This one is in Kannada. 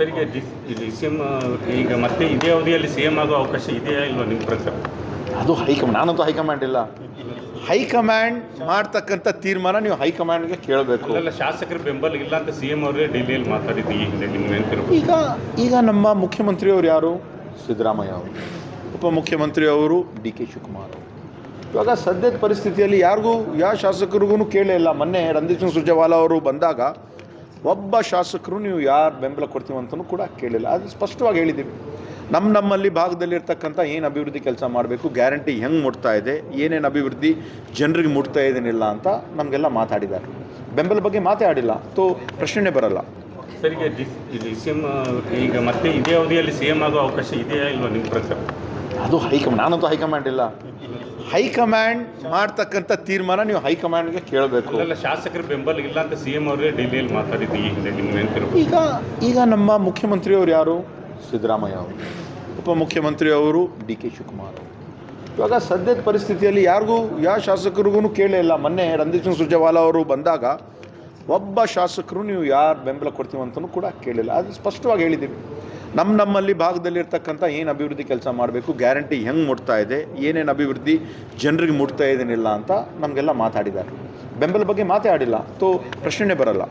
ಸರ್ ಈಗ ಡಿ ಸಿ ಎಂ ಈಗ ಮತ್ತೆ ಇದೇ ಅವಧಿಯಲ್ಲಿ ಸಿ ಎಂ ಆಗೋ ಅವಕಾಶ ಇದೆಯಾ ಇಲ್ವಾ ನಿಮ್ಮ ಪ್ರಕಾರ? ಅದು ಹೈಕಮಾಂಡ್ ನಾನಂತೂ ಹೈಕಮಾಂಡ್ ಇಲ್ಲ. ಹೈಕಮಾಂಡ್ ಮಾಡ್ತಕ್ಕಂಥ ತೀರ್ಮಾನ ನೀವು ಹೈಕಮಾಂಡ್ಗೆ ಕೇಳಬೇಕು. ಅಲ್ಲ ಶಾಸಕರ ಬೆಂಬಲ ಇಲ್ಲ ಅಂತ ಸಿ ಎಂ ಅವರೇ ಡೆಲ್ಲಿಯಲ್ಲಿ ಮಾತಾಡಿದ್ದು ಈ ಹಿಂದೆ ನಿಮ್ಮ ಈಗ ಈಗ ನಮ್ಮ ಮುಖ್ಯಮಂತ್ರಿಯವರು ಯಾರು? ಸಿದ್ದರಾಮಯ್ಯ ಅವರು. ಉಪಮುಖ್ಯಮಂತ್ರಿ ಅವರು ಡಿ ಕೆ ಶಿವಕುಮಾರ್ ಅವರು. ಇವಾಗ ಸದ್ಯದ ಪರಿಸ್ಥಿತಿಯಲ್ಲಿ ಯಾರಿಗೂ ಯಾವ ಶಾಸಕರಿಗೂ ಕೇಳೇ ಇಲ್ಲ. ಮೊನ್ನೆ ರಂದೀಪ್ ಸಿಂಗ್ ಸುರ್ಜೇವಾಲಾ ಅವರು ಬಂದಾಗ ಒಬ್ಬ ಶಾಸಕರು ನೀವು ಯಾರು ಬೆಂಬಲ ಕೊಡ್ತೀವಿ ಅಂತಲೂ ಕೂಡ ಕೇಳಿಲ್ಲ. ಅದು ಸ್ಪಷ್ಟವಾಗಿ ಹೇಳಿದ್ದೀವಿ. ನಮ್ಮ ನಮ್ಮಲ್ಲಿ ಭಾಗದಲ್ಲಿರ್ತಕ್ಕಂಥ ಏನು ಅಭಿವೃದ್ಧಿ ಕೆಲಸ ಮಾಡಬೇಕು ಗ್ಯಾರಂಟಿ ಹೆಂಗೆ ಮುಟ್ತಾ ಇದೆ ಏನೇನು ಅಭಿವೃದ್ಧಿ ಜನರಿಗೆ ಮುಟ್ತಾ ಇದೇನಿಲ್ಲ ಅಂತ ನಮಗೆಲ್ಲ ಮಾತಾಡಿದ್ದಾರೆ. ಬೆಂಬಲ ಬಗ್ಗೆ ಮಾತಾಡಿಲ್ಲ. ತೋ ಪ್ರಶ್ನೆ ಬರಲ್ಲ. ಸರ್ ಈಗ ಸಿಎಂ ಈಗ ಮತ್ತೆ ಇದೇ ಅವಧಿಯಲ್ಲಿ ಸಿ ಎಂ ಆಗೋ ಅವಕಾಶ ಇದೆಯಾ ಇಲ್ವಾ ನಿಮ್ಮ ಪ್ರಕಾರ? ಅದು ಹೈಕಮಾಂಡ್ ನಾನಂತೂ ಹೈಕಮಾಂಡ್ ಇಲ್ಲ. ಹೈಕಮಾಂಡ್ ಮಾಡ್ತಕ್ಕಂಥ ತೀರ್ಮಾನ ನೀವು ಹೈಕಮಾಂಡ್ಗೆ ಕೇಳಬೇಕು. ಶಾಸಕರ ಬೆಂಬಲ ಇಲ್ಲ ಅಂತ ಸಿ ಎಂ ಅವರೇ ಡೆಲ್ಲಿಯಲ್ಲಿ ಮಾತಾಡಿದ್ದು ಈ ಹಿಂದೆ ನಿಮ್ಮ ಈಗ ಈಗ ನಮ್ಮ ಮುಖ್ಯಮಂತ್ರಿಯವರು ಯಾರು? ಸಿದ್ದರಾಮಯ್ಯ ಅವರು. ಉಪಮುಖ್ಯಮಂತ್ರಿ ಅವರು ಡಿ ಕೆ ಶಿವಕುಮಾರ್ ಅವರು. ಇವಾಗ ಸದ್ಯದ ಪರಿಸ್ಥಿತಿಯಲ್ಲಿ ಯಾರಿಗೂ ಯಾವ ಶಾಸಕರಿಗೂ ಕೇಳೇ ಇಲ್ಲ. ಮೊನ್ನೆ ರಂದೀಪ್ ಸಿಂಗ್ ಸುರ್ಜೇವಾಲಾ ಅವರು ಬಂದಾಗ ಒಬ್ಬ ಶಾಸಕರು ನೀವು ಯಾರು ಬೆಂಬಲ ಕೊಡ್ತೀವಿ ಅಂತಲೂ ಕೂಡ ಕೇಳಿಲ್ಲ. ಅದು ಸ್ಪಷ್ಟವಾಗಿ ಹೇಳಿದ್ದೀವಿ ನಮ್ಮ ನಮ್ಮಲ್ಲಿ ಭಾಗದಲ್ಲಿರ್ತಕ್ಕಂಥ ಏನು ಅಭಿವೃದ್ಧಿ ಕೆಲಸ ಮಾಡಬೇಕು, ಗ್ಯಾರಂಟಿ ಹೆಂಗೆ ಮುಟ್ತಾ ಇದೆ, ಏನೇನು ಅಭಿವೃದ್ಧಿ ಜನರಿಗೆ ಮುಟ್ತಾ ಇದೇನಿಲ್ಲ ಅಂತ ನಮಗೆಲ್ಲ ಮಾತಾಡಿದ್ದಾರೆ. ಬೆಂಬಲ ಬಗ್ಗೆ ಮಾತಾಡಿಲ್ಲ. ತೋ ಪ್ರಶ್ನೆ ಬರಲ್ಲ.